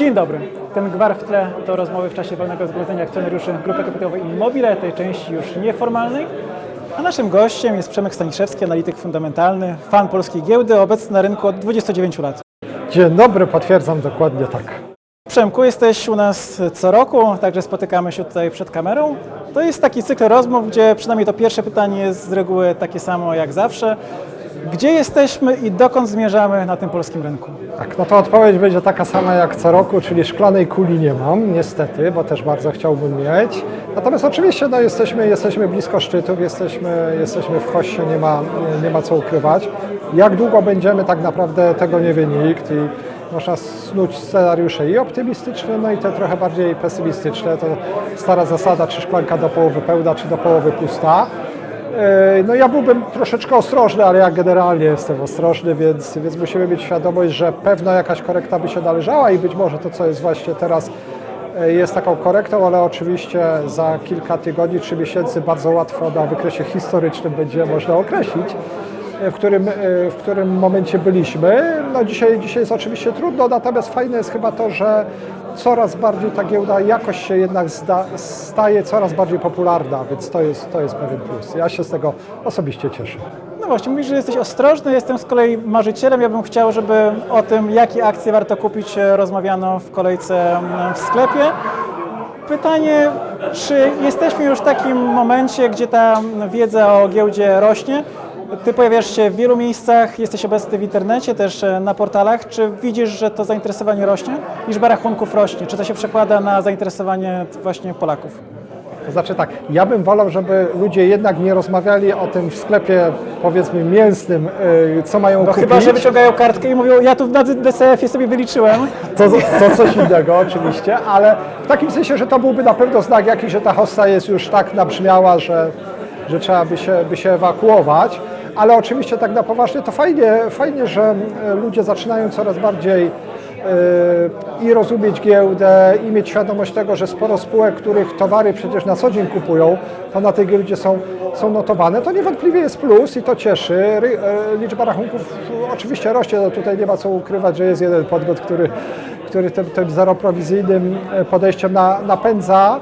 Dzień dobry. Ten gwar w tle to rozmowy w czasie wolnego zgromadzenia akcjonariuszy Grupy Kapitałowej Immobile, tej części już nieformalnej. A naszym gościem jest Przemek Staniszewski, analityk fundamentalny, fan polskiej giełdy, obecny na rynku od 29 lat. Dzień dobry, potwierdzam dokładnie tak. Przemku, jesteś u nas co roku, także spotykamy się tutaj przed kamerą. To jest taki cykl rozmów, gdzie przynajmniej to pierwsze pytanie jest z reguły takie samo jak zawsze. Gdzie jesteśmy i dokąd zmierzamy na tym polskim rynku? Tak, no to odpowiedź będzie taka sama jak co roku, czyli szklanej kuli nie mam, niestety, bo też bardzo chciałbym mieć. Natomiast oczywiście no, jesteśmy, jesteśmy blisko szczytów, jesteśmy, jesteśmy w hoście, nie ma, nie, nie ma co ukrywać. Jak długo będziemy, tak naprawdę tego nie wie nikt i można snuć scenariusze i optymistyczne, no i te trochę bardziej pesymistyczne. To stara zasada, czy szklanka do połowy pełna, czy do połowy pusta. No ja byłbym troszeczkę ostrożny, ale ja generalnie jestem ostrożny, więc, więc musimy mieć świadomość, że pewna jakaś korekta by się należała i być może to, co jest właśnie teraz, e, jest taką korektą, ale oczywiście za kilka tygodni czy miesięcy bardzo łatwo na wykresie historycznym będzie można określić, e, w którym, e, w którym momencie byliśmy. No dzisiaj, dzisiaj jest oczywiście trudno, natomiast fajne jest chyba to, że coraz bardziej ta giełda jakoś się jednak zda, staje coraz bardziej popularna, więc to jest, to jest pewien plus. Ja się z tego osobiście cieszę. No właśnie, mówisz, że jesteś ostrożny, jestem z kolei marzycielem. Ja bym chciał, żeby o tym, jakie akcje warto kupić, e, rozmawiano w kolejce w sklepie. Pytanie, czy jesteśmy już w takim momencie, gdzie ta wiedza o giełdzie rośnie? Ty pojawiasz się w wielu miejscach, jesteś obecny w internecie, też e, na portalach. Czy widzisz, że to zainteresowanie rośnie? Liczba rachunków rośnie. Czy to się przekłada na zainteresowanie właśnie Polaków? To znaczy tak, ja bym wolał, żeby ludzie jednak nie rozmawiali o tym w sklepie, powiedzmy, mięsnym, yy, co mają No kupić. chyba, że wyciągają kartkę i mówią, ja tu na DCF-ie sobie wyliczyłem. To, to coś innego oczywiście, ale w takim sensie, że to byłby na pewno znak jakiś, że ta hossa jest już tak nabrzmiała, że, że trzeba by się, by się ewakuować. Ale oczywiście tak na poważnie to fajnie, fajnie, że e, ludzie zaczynają coraz bardziej e, i rozumieć giełdę, i mieć świadomość tego, że sporo spółek, których towary przecież na co dzień kupują, to na tej giełdzie są, są notowane. To niewątpliwie jest plus i to cieszy. E, liczba rachunków oczywiście rośnie, no tutaj nie ma co ukrywać, że jest jeden podmiot, który, który tym, tym zeroprowizyjnym podejściem na, napędza.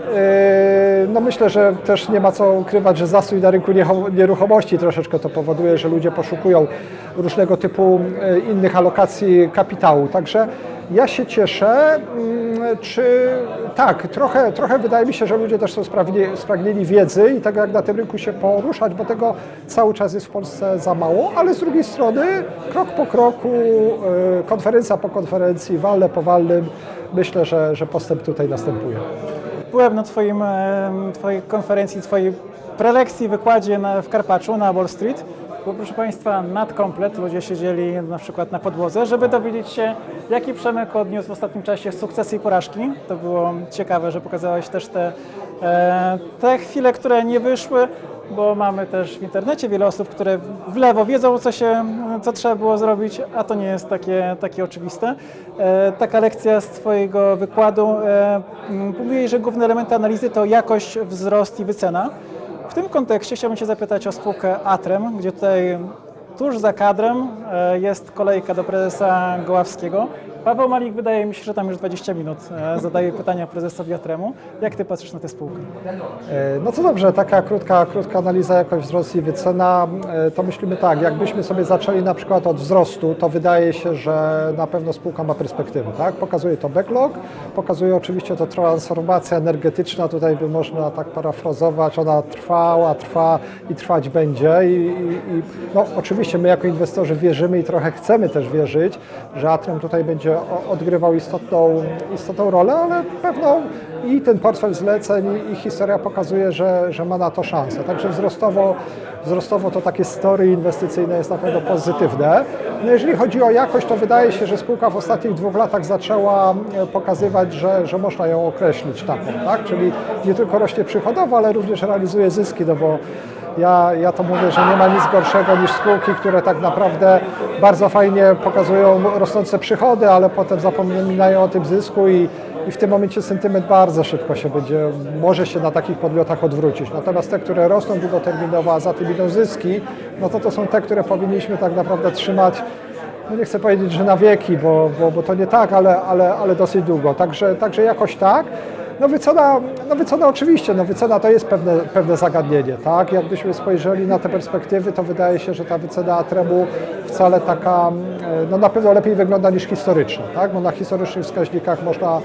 Yy, No myślę, że też nie ma co ukrywać, że zastój na rynku nieruchomości troszeczkę to powoduje, że ludzie poszukują różnego typu yy, innych alokacji kapitału. Także ja się cieszę, mm, czy tak, trochę, trochę wydaje mi się, że ludzie też są spragnie- spragnieni wiedzy i tego jak na tym rynku się poruszać, bo tego cały czas jest w Polsce za mało, ale z drugiej strony krok po kroku, yy, konferencja po konferencji, walne po walnym, myślę, że, że postęp tutaj następuje. Byłem na twoim, twojej konferencji, twojej prelekcji, wykładzie na, w Karpaczu na Wall Street. Bo proszę Państwa, nadkomplet, ludzie siedzieli na przykład na podłodze, żeby dowiedzieć się, jaki Przemek odniósł w ostatnim czasie sukcesy i porażki. To było ciekawe, że pokazałeś też te, e, te chwile, które nie wyszły, bo mamy też w internecie wiele osób, które w lewo wiedzą, co, się, co trzeba było zrobić, a to nie jest takie, takie oczywiste. E, taka lekcja z Twojego wykładu. E, że główne elementy analizy to jakość, wzrost i wycena. W tym kontekście chciałbym Cię zapytać o spółkę Atrem, gdzie tutaj tuż za kadrem e, jest kolejka do prezesa Goławskiego. Paweł Malik wydaje mi się, że tam już 20 minut e, zadaje pytania prezesowi Atremu. Jak Ty patrzysz na tę spółkę? E, No to dobrze, taka krótka, krótka analiza jakość wzrost i wycena, e, to myślimy tak, jakbyśmy sobie zaczęli na przykład od wzrostu, to wydaje się, że na pewno spółka ma perspektywę, tak? Pokazuje to backlog, pokazuje oczywiście to transformacja energetyczna, tutaj by można tak parafrazować, ona trwała, trwa i trwać będzie i, i, i no, oczywiście my jako inwestorzy wierzymy i trochę chcemy też wierzyć, że Atrium tutaj będzie odgrywał istotną, istotną rolę, ale pewną i ten portfel zleceń i, historia pokazuje, że, że ma na to szansę. Także wzrostowo, wzrostowo to takie story inwestycyjne jest na pewno pozytywne. No jeżeli chodzi o jakość, to wydaje się, że spółka w ostatnich dwóch latach zaczęła e, pokazywać, że, że można ją określić taką, tak? Czyli nie tylko rośnie przychodowo, ale również realizuje zyski, no bo ja, ja to mówię, że nie ma nic gorszego niż spółki, które tak naprawdę bardzo fajnie pokazują rosnące przychody, ale potem zapominają o tym zysku i, i w tym momencie sentyment bardzo szybko się będzie, może się na takich podmiotach odwrócić. Natomiast te, które rosną długoterminowo, a za tym idą zyski, no to to są te, które powinniśmy tak naprawdę trzymać no nie chcę powiedzieć, że na wieki, bo, bo, bo to nie tak, ale, ale, ale dosyć długo. Także, także jakoś tak. No wycena, no wycena oczywiście, no wycena to jest pewne, pewne zagadnienie, tak? Jakbyśmy spojrzeli na te perspektywy, to wydaje się, że ta wycena Atremu wcale taka, no na pewno lepiej wygląda niż historyczna, tak? Bo na historycznych wskaźnikach można,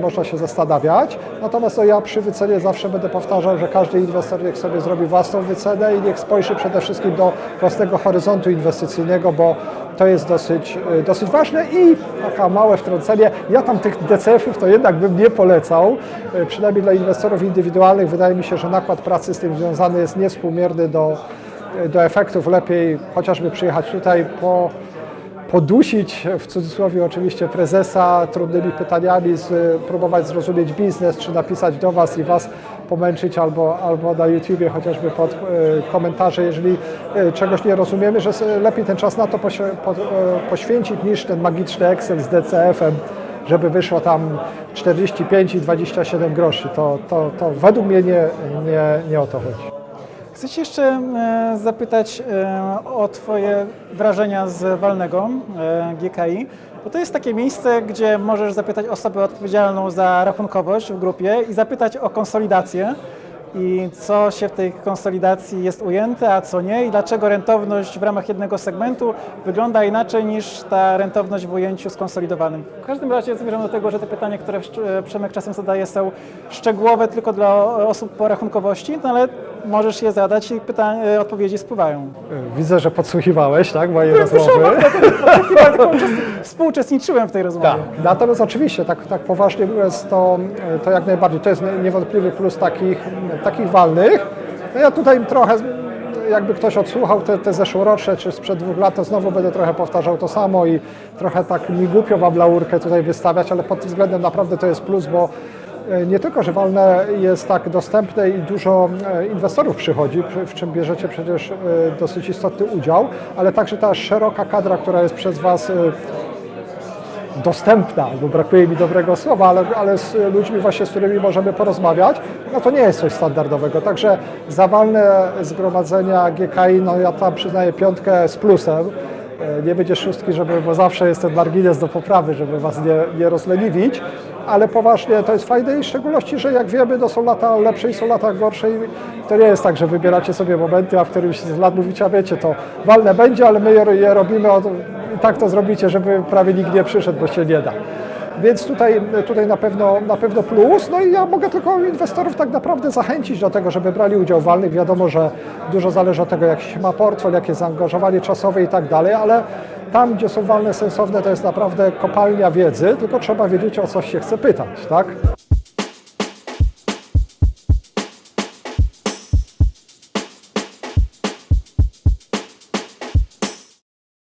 można się zastanawiać. Natomiast no ja przy wycenie zawsze będę powtarzał, że każdy inwestor niech sobie zrobi własną wycenę i niech spojrzy przede wszystkim do własnego horyzontu inwestycyjnego, bo to jest dosyć, e, dosyć ważne i taka małe wtrącenie, ja tam tych DCF-ów to jednak bym nie polecał, e, przynajmniej dla inwestorów indywidualnych wydaje mi się, że nakład pracy z tym związany jest niewspółmierny do, e, do efektów. Lepiej chociażby przyjechać tutaj po podusić, w cudzysłowie oczywiście, prezesa trudnymi pytaniami, z, próbować zrozumieć biznes, czy napisać do Was i Was pomęczyć albo, albo na YouTubie chociażby pod e, komentarze, jeżeli e, czegoś nie rozumiemy, że lepiej ten czas na to po, e, poświęcić niż ten magiczny Excel z DCF-em, żeby wyszło tam 45 i 27 groszy. To, to, to według mnie nie, nie, nie o to chodzi. Chcę Cię jeszcze e, zapytać e, o Twoje wrażenia z walnego e, GKI, bo to jest takie miejsce, gdzie możesz zapytać osobę odpowiedzialną za rachunkowość w grupie i zapytać o konsolidację i co się w tej konsolidacji jest ujęte, a co nie i dlaczego rentowność w ramach jednego segmentu wygląda inaczej niż ta rentowność w ujęciu skonsolidowanym. W każdym razie zmierzam do tego, że te pytania, które Przemek czasem zadaje są szczegółowe tylko dla osób po rachunkowości, no ale możesz je zadać i pytań, odpowiedzi spływają. Widzę, że podsłuchiwałeś tak, moje rozmowy. chyba tylko uczest- współuczestniczyłem w tej rozmowie. Tak. Natomiast oczywiście, tak, tak poważnie mówiąc, to, to jak najbardziej, to jest niewątpliwy plus takich, takich walnych. No ja tutaj trochę, jakby ktoś odsłuchał te, te zeszłoroczne, czy sprzed dwóch lat, to znowu będę trochę powtarzał to samo i trochę tak mi głupio wam laurkę tutaj wystawiać, ale pod tym względem naprawdę to jest plus, bo e, nie tylko, że walne jest tak dostępne i dużo e, inwestorów przychodzi, przy- w czym bierzecie przecież e, dosyć istotny udział, ale także ta szeroka kadra, która jest przez Was e, dostępna, bo brakuje mi dobrego słowa, ale, ale z ludźmi właśnie, z którymi możemy porozmawiać, no to nie jest coś standardowego. Także zawalne zgromadzenia GKI, no ja tam przyznaję piątkę z plusem. E, Nie będzie szóstki, żeby, bo zawsze jest ten margines do poprawy, żeby Was nie, nie rozleniwić, ale poważnie to jest fajne i w szczególności, że jak wiemy, to są lata lepsze i są lata gorsze i to nie jest tak, że wybieracie sobie momenty, a w którymś z lat mówicie, a wiecie, to walne będzie, ale my je, je robimy od, i tak to zrobicie, żeby prawie nikt nie przyszedł, bo się nie da. Więc tutaj, tutaj na, pewno, na pewno plus. No i ja mogę tylko inwestorów tak naprawdę zachęcić do tego, żeby brali udział w walnych. Wiadomo, że dużo zależy od tego, jak się ma portfel, jakie zaangażowanie czasowe i tak dalej, ale tam, gdzie są walne sensowne, to jest naprawdę kopalnia wiedzy, tylko trzeba wiedzieć, o co się chce pytać, tak?